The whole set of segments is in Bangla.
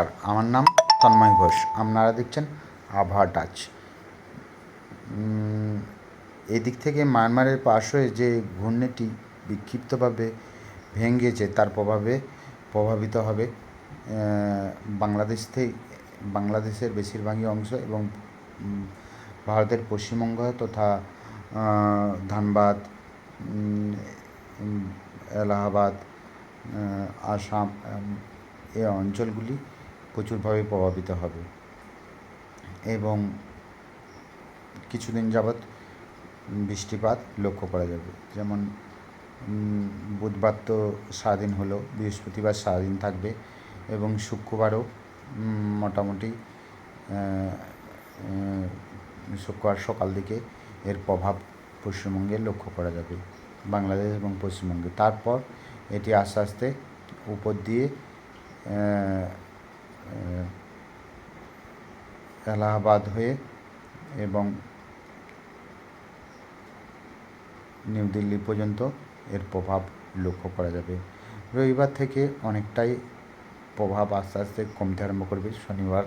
আর আমার নাম তন্ময় ঘোষ। আপনারা দেখছেন আভা টাচ এদিক থেকে মায়ানমারের পাশ হয়ে যে ঘূর্ণিটি বিক্ষিপ্তভাবে ভেঙেছে, তার প্রভাবে প্রভাবিত হবে বাংলাদেশ থেকে বাংলাদেশের বেশিরভাগই অংশ এবং ভারতের পশ্চিমবঙ্গ তথা ধানবাদ এলাহাবাদ আসাম এই অঞ্চলগুলি প্রচুরভাবে প্রভাবিত হবে। এবং কিছুদিন যাবৎ বৃষ্টিপাত লক্ষ্য করা যাবে। যেমন বুধবার তো সারাদিন হলো, বৃহস্পতিবার সারাদিন থাকবে এবং শুক্রবারও মোটামুটি শুক্রবার সকাল দিকে এর প্রভাব পশ্চিমবঙ্গে লক্ষ্য করা যাবে, বাংলাদেশ এবং পশ্চিমবঙ্গে। তারপর এটি আস্তে আস্তে উপর দিয়ে এলাহাবাদ হয়ে এবং নিউ দিল্লি পর্যন্ত এর প্রভাব লক্ষ্য করা যাবে। রবিবার থেকে অনেকটাই প্রভাব আস্তে আস্তে কমতে আরম্ভ করবে। শনিবার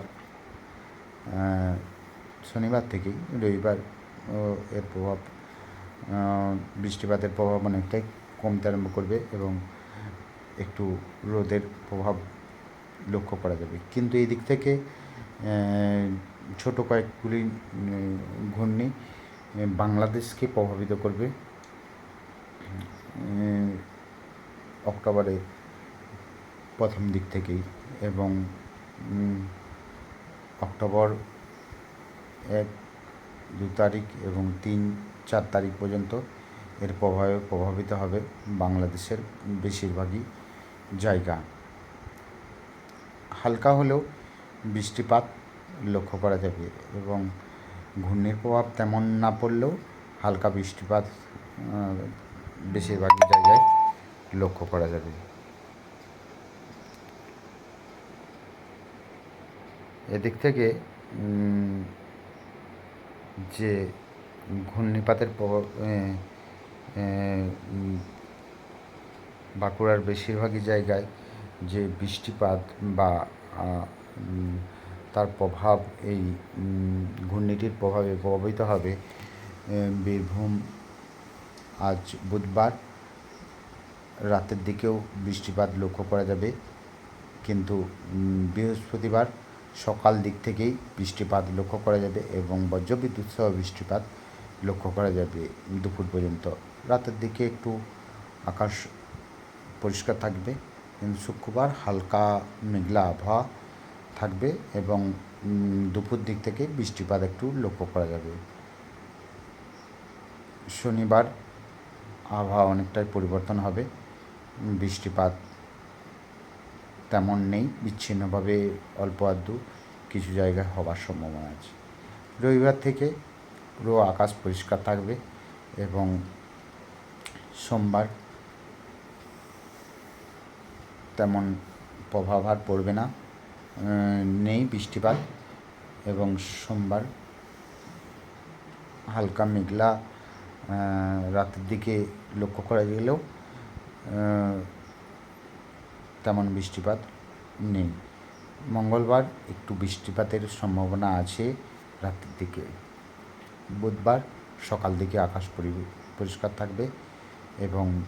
শনিবার থেকেই রবিবার এর প্রভাব বৃষ্টিপাতের প্রভাব অনেকটাই কমতে আরম্ভ করবে এবং একটু রোদের প্রভাব লক্ষ্য করা যাবে। কিন্তু এই দিক থেকে ছোট কয়েকগুলি ঘূর্ণি বাংলাদেশকে প্রভাবিত করবে। অক্টোবরের প্রথম দিক থেকেই এবং অক্টোবর এক, দু তারিখ এবং তিন, চার তারিখ পর্যন্ত এর প্রভাবে প্রভাবিত হবে বাংলাদেশের বেশিরভাগই জায়গা। হালকা হলেও বৃষ্টিপাত লক্ষ্য করা যাবে এবং ঘূর্ণির প্রভাব তেমন না পড়লেও হালকা বৃষ্টিপাত আহ, বেশিরভাগই জায়গায় লক্ষ্য করা যাবে। এদিক থেকে যে ঘূর্ণিপাতের প্রভাব বাঁকুড়ার বেশিরভাগই জায়গায় যে বৃষ্টিপাত বা তার প্রভাব এই ঘূর্ণিটির প্রভাবে প্রভাবিত হবে বীরভূম আজ বুধবার রাতের দিকেও বৃষ্টিপাত লক্ষ্য করা যাবে। কিন্তু বৃহস্পতিবার সকাল দিক থেকেই বৃষ্টিপাত লক্ষ্য করা যাবে এবং বজ্রবিদ্যুৎ সহ বৃষ্টিপাত লক্ষ্য করা যাবে দুপুর পর্যন্ত। রাতের দিকে একটু আকাশ পরিষ্কার থাকবে। কিন্তু শুক্রবার হালকা মেঘলা আবহাওয়া থাকবে এবং দুপুর দিক থেকে বৃষ্টিপাত একটু লক্ষ্য করা যাবে। শনিবার আবহাওয়া অনেকটাই পরিবর্তন হবে। বৃষ্টিপাত তেমন নেই, বিচ্ছিন্নভাবে অল্প আধটু কিছু জায়গায় হবার সম্ভাবনা আছে। রবিবার থেকে পুরো আকাশ পরিষ্কার থাকবে এবং সোমবার তেমন প্রভাব আর পড়বে না। নেই বৃষ্টিপাত এবং সোমবার হালকা মেঘলা রাতের দিকে লক্ষ্য করা গেলেও তেমন বৃষ্টিপাত নেই। মঙ্গলবার একটু বৃষ্টিপাতের সম্ভাবনা আছে রাতের দিকে। বুধবার সকাল দিকে আকাশ পরি- পরিষ্কার থাকবে এবং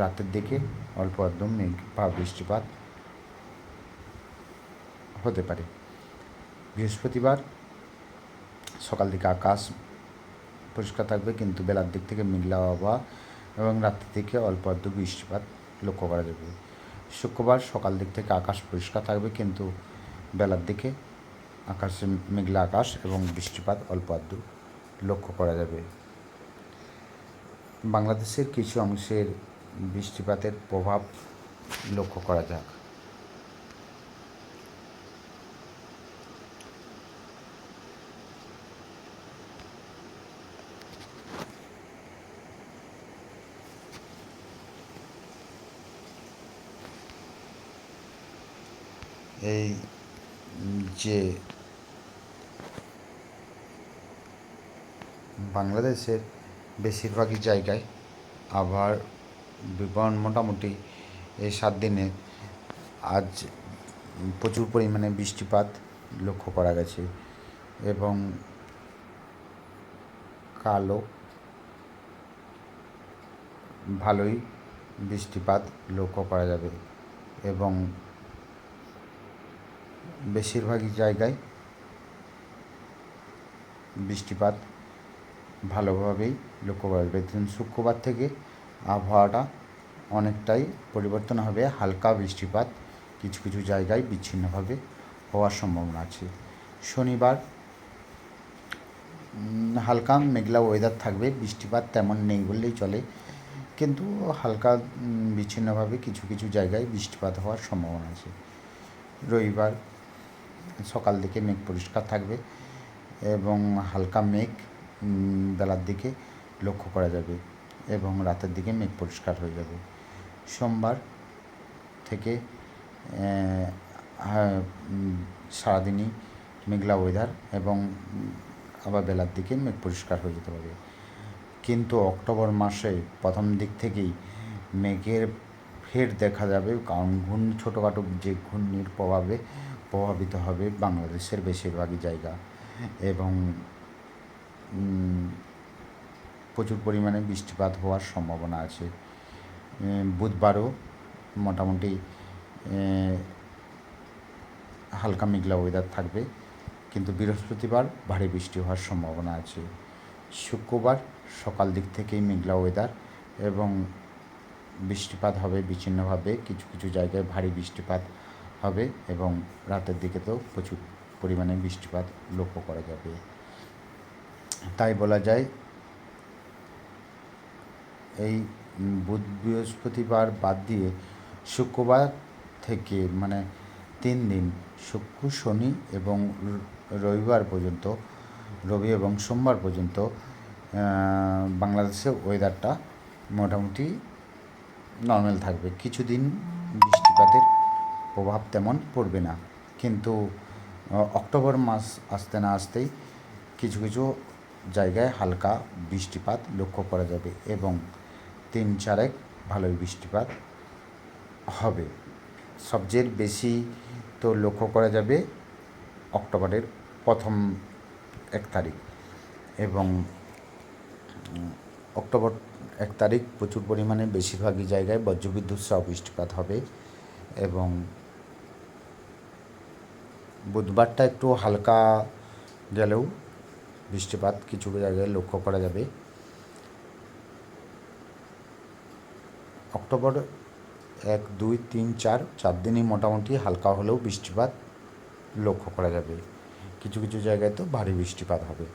রাতের দিকে অল্প একদম মেঘ, বা বৃষ্টিপাত হতে পারে। বৃহস্পতিবার সকাল দিকে আকাশ পরিষ্কার থাকবে, কিন্তু বেলার দিক থেকে মেঘলা আবহাওয়া এবং রাত্রি থেকে অল্প আধটু বৃষ্টিপাত লক্ষ্য করা যাবে। শুক্রবার সকাল দিক থেকে আকাশ পরিষ্কার থাকবে, কিন্তু বেলার দিকে আকাশে মেঘলা আকাশ এবং বৃষ্টিপাত অল্প আধটু লক্ষ্য করা যাবে। বাংলাদেশের কিছু অংশের বৃষ্টিপাতের প্রভাব লক্ষ্য করা যাক। এই যে বাংলাদেশের বেশিরভাগই জায়গায় আবহাওয়ার বিবরণ মোটামুটি এই সাত দিনে। আজ প্রচুর পরিমাণে বৃষ্টিপাত লক্ষ্য করা গেছে এবং কালো ভালোই বৃষ্টিপাত লক্ষ্য করা যাবে এবং বেশিরভাগই জায়গায় বৃষ্টিপাত ভালোভাবেই লক্ষ্য করা যাবে। শুক্রবার থেকে আবহাওয়াটা অনেকটাই পরিবর্তন হবে, হালকা বৃষ্টিপাত কিছু কিছু জায়গায় বিচ্ছিন্নভাবে হওয়ার সম্ভাবনা আছে। শনিবার হালকা মেঘলা ওয়েদার থাকবে, বৃষ্টিপাত তেমন নেই বললেই চলে, কিন্তু হালকা বিচ্ছিন্নভাবে কিছু কিছু জায়গায় বৃষ্টিপাত হওয়ার সম্ভাবনা আছে। রবিবার সকাল দিকে মেঘ পরিষ্কার থাকবে এবং হালকা মেঘ বেলার দিকে লক্ষ্য করা যাবে। এবং রাতের দিকে মেঘ পরিষ্কার হয়ে যাবে। সোমবার থেকে সারাদিনই মেঘলা ওয়েদার এবং আবার বেলার দিকে মেঘ পরিষ্কার হয়ে যেতে পারে। কিন্তু অক্টোবর মাসে প্রথম দিক থেকেই মেঘের ফের দেখা যাবে, কারণ ঘূর্ণি, ছোটোখাটো যে ঘূর্ণির প্রভাবে প্রভাবিত হবে বাংলাদেশের বেশিরভাগই জায়গা। এবং প্রচুর পরিমাণে বৃষ্টিপাত হওয়ার সম্ভাবনা আছে। বুধবারও মোটামুটি হালকা মেঘলা ওয়েদার থাকবে, কিন্তু বৃহস্পতিবার ভারী বৃষ্টি হওয়ার সম্ভাবনা আছে। শুক্রবার সকাল দিক থেকেই মেঘলা ওয়েদার এবং বৃষ্টিপাত হবে বিচ্ছিন্নভাবে, কিছু কিছু জায়গায় ভারী বৃষ্টিপাত হবে এবং রাতের দিকে তো প্রচুর পরিমাণে বৃষ্টিপাত লক্ষ্য করা যাবে। তাই বলা যায় এই বুধ বৃহস্পতিবার বাদ দিয়ে শুক্রবার থেকে মানে তিন দিন শুক্র শনি এবং রবিবার পর্যন্ত রবি এবং সোমবার পর্যন্ত আহ, বাংলাদেশের ওয়েদারটা মোটামুটি নর্মাল থাকবে। কিছুদিন বৃষ্টিপাতের প্রভাব তেমন পড়বে না। কিন্তু অক্টোবর মাস আসতে না আসতেই কিছু কিছু জায়গায় হালকা বৃষ্টিপাত লক্ষ্য করা যাবে এবং তিন চারেক ভালোই বৃষ্টিপাত হবে। সবচেয়ে বেশি তো লক্ষ্য করা যাবে অক্টোবরের প্রথম এক তারিখ এবং অক্টোবর এক তারিখ প্রচুর পরিমাণে বেশিরভাগই জায়গায় বজ্রবিদ্যুৎ সহ বৃষ্টিপাত হবে এবং বুধবারটা একটু হালকা গেলেও বৃষ্টিপাত কিছু জায়গায় লক্ষ্য করা যাবে। অক্টোবর এক, দুই, তিন, চার চার দিনই মোটামুটি হালকা হলেও বৃষ্টিপাত লক্ষ্য করা যাবে। কিছু কিছু জায়গায় তো ভারী বৃষ্টিপাত হবে।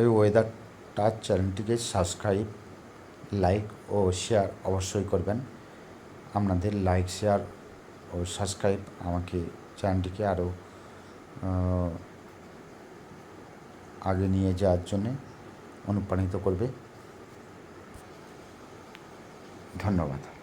এই ওয়েদারটা চ্যানেলটিকে সাবস্ক্রাইব লাইক ও শেয়ার অবশ্যই করবেন। আপনাদের লাইক শেয়ার ও সাবস্ক্রাইব আমাকে চ্যানেলটিকে আরও আগে নিয়ে যাওয়ার জন্যে অনুপ্রাণিত করবে। ধন্যবাদ।